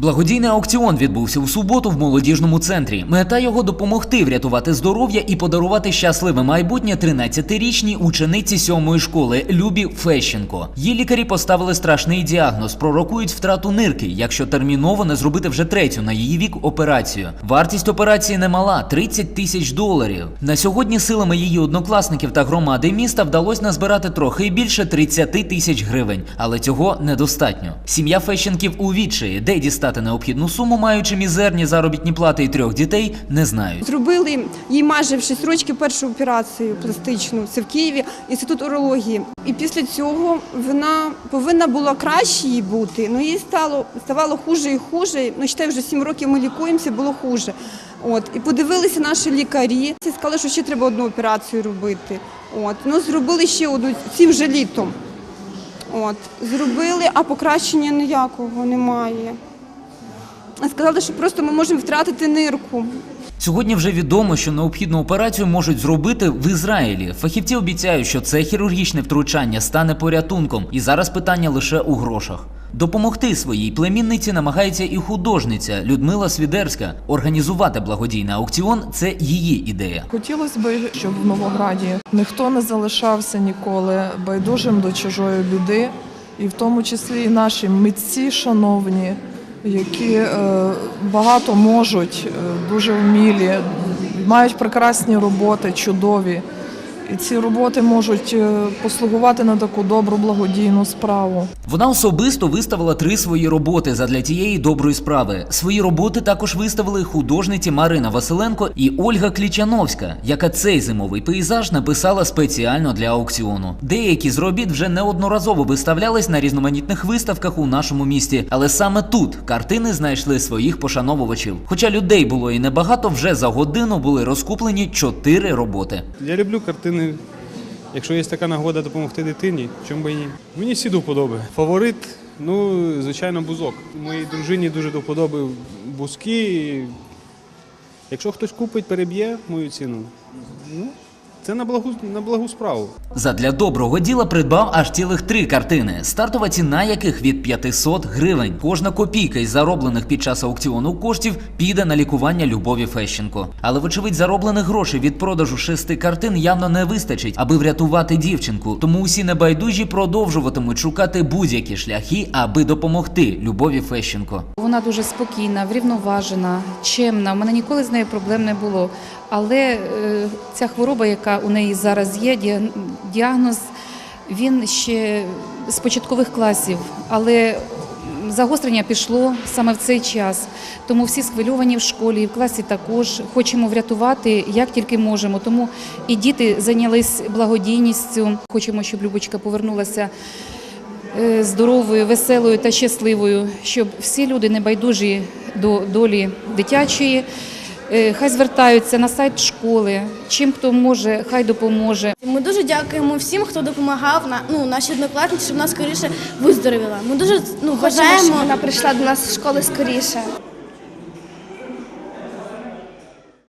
Благодійний аукціон відбувся у суботу в молодіжному центрі. Мета його допомогти врятувати здоров'я і подарувати щасливе майбутнє 13-річній учениці сьомої школи Любі Фещенко. Їй лікарі поставили страшний діагноз, пророкують втрату нирки, якщо терміново не зробити вже третю на її вік операцію. Вартість операції немала 30 тисяч доларів. На сьогодні силами її однокласників та громади міста вдалося назбирати трохи більше 30 тисяч гривень, але цього недостатньо. Сім'я Фещенків у відчаї, де дістати необхідну суму, маючи мізерні заробітні плати і трьох дітей, не знають. Зробили їй майже в 6 років першу операцію пластичну. Це в Києві, інститут урології. І після цього вона повинна була краще їй бути, але їй стало ставало хуже і хуже. Ну, считай, вже 7 років ми лікуємося, було хуже. От і подивилися наші лікарі. і сказали, що ще треба одну операцію робити. От ну зробили ще одну цим вже літом. От зробили, а покращення ніякого немає. Сказали, що просто ми можемо втратити нирку. Сьогодні вже відомо, що необхідну операцію можуть зробити в Ізраїлі. Фахівці обіцяють, що це хірургічне втручання стане порятунком, і зараз питання лише у грошах. Допомогти своїй племінниці намагається і художниця Людмила Свідерська. Організувати благодійний аукціон це її ідея. Хотілося б, щоб в Новограді ніхто не залишався ніколи байдужим до чужої біди, і в тому числі і наші митці, шановні, які е, багато можуть, е, дуже вмілі, мають прекрасні роботи, чудові. І ці роботи можуть е, послугувати на таку добру благодійну справу. Вона особисто виставила три свої роботи задля тієї доброї справи. Свої роботи також виставили художниці Марина Василенко і Ольга Клічановська, яка цей зимовий пейзаж написала спеціально для аукціону. Деякі з робіт вже неодноразово виставлялись на різноманітних виставках у нашому місті, але саме тут картини знайшли своїх пошановувачів. Хоча людей було і небагато, вже за годину були розкуплені чотири роботи. Я люблю картини. Якщо є така нагода допомогти дитині, чому би і ні. Мені всі до вподоби. Фаворит, ну, звичайно, бузок. Моїй дружині дуже до вподоби бузки. Якщо хтось купить, переб'є мою ціну, ну, це на благу, на благу справу. Задля доброго діла придбав аж цілих три картини, стартова ціна яких від 500 гривень. Кожна копійка із зароблених під час аукціону коштів піде на лікування Любові Фещенко. Але, вочевидь, зароблених грошей від продажу шести картин явно не вистачить, аби врятувати дівчинку. Тому усі небайдужі продовжуватимуть шукати будь-які шляхи, аби допомогти Любові Фещенко. Вона дуже спокійна, врівноважена, чемна. У мене ніколи з нею проблем не було. Але е, ця хвороба, яка у неї зараз є, діагноз, він ще з початкових класів. Але загострення пішло саме в цей час. Тому всі схвильовані в школі, і в класі також хочемо врятувати як тільки можемо. Тому і діти зайнялись благодійністю. Хочемо, щоб Любочка повернулася е, здоровою, веселою та щасливою, щоб всі люди небайдужі до долі дитячої. Е, Хай звертаються на сайт школи. Чим хто може, хай допоможе. Ми дуже дякуємо всім, хто допомагав на ну наші однокласниці, щоб вона скоріше виздоровіла. Ми дуже ну щоб бажаємо вона прийшла до нас з школи скоріше.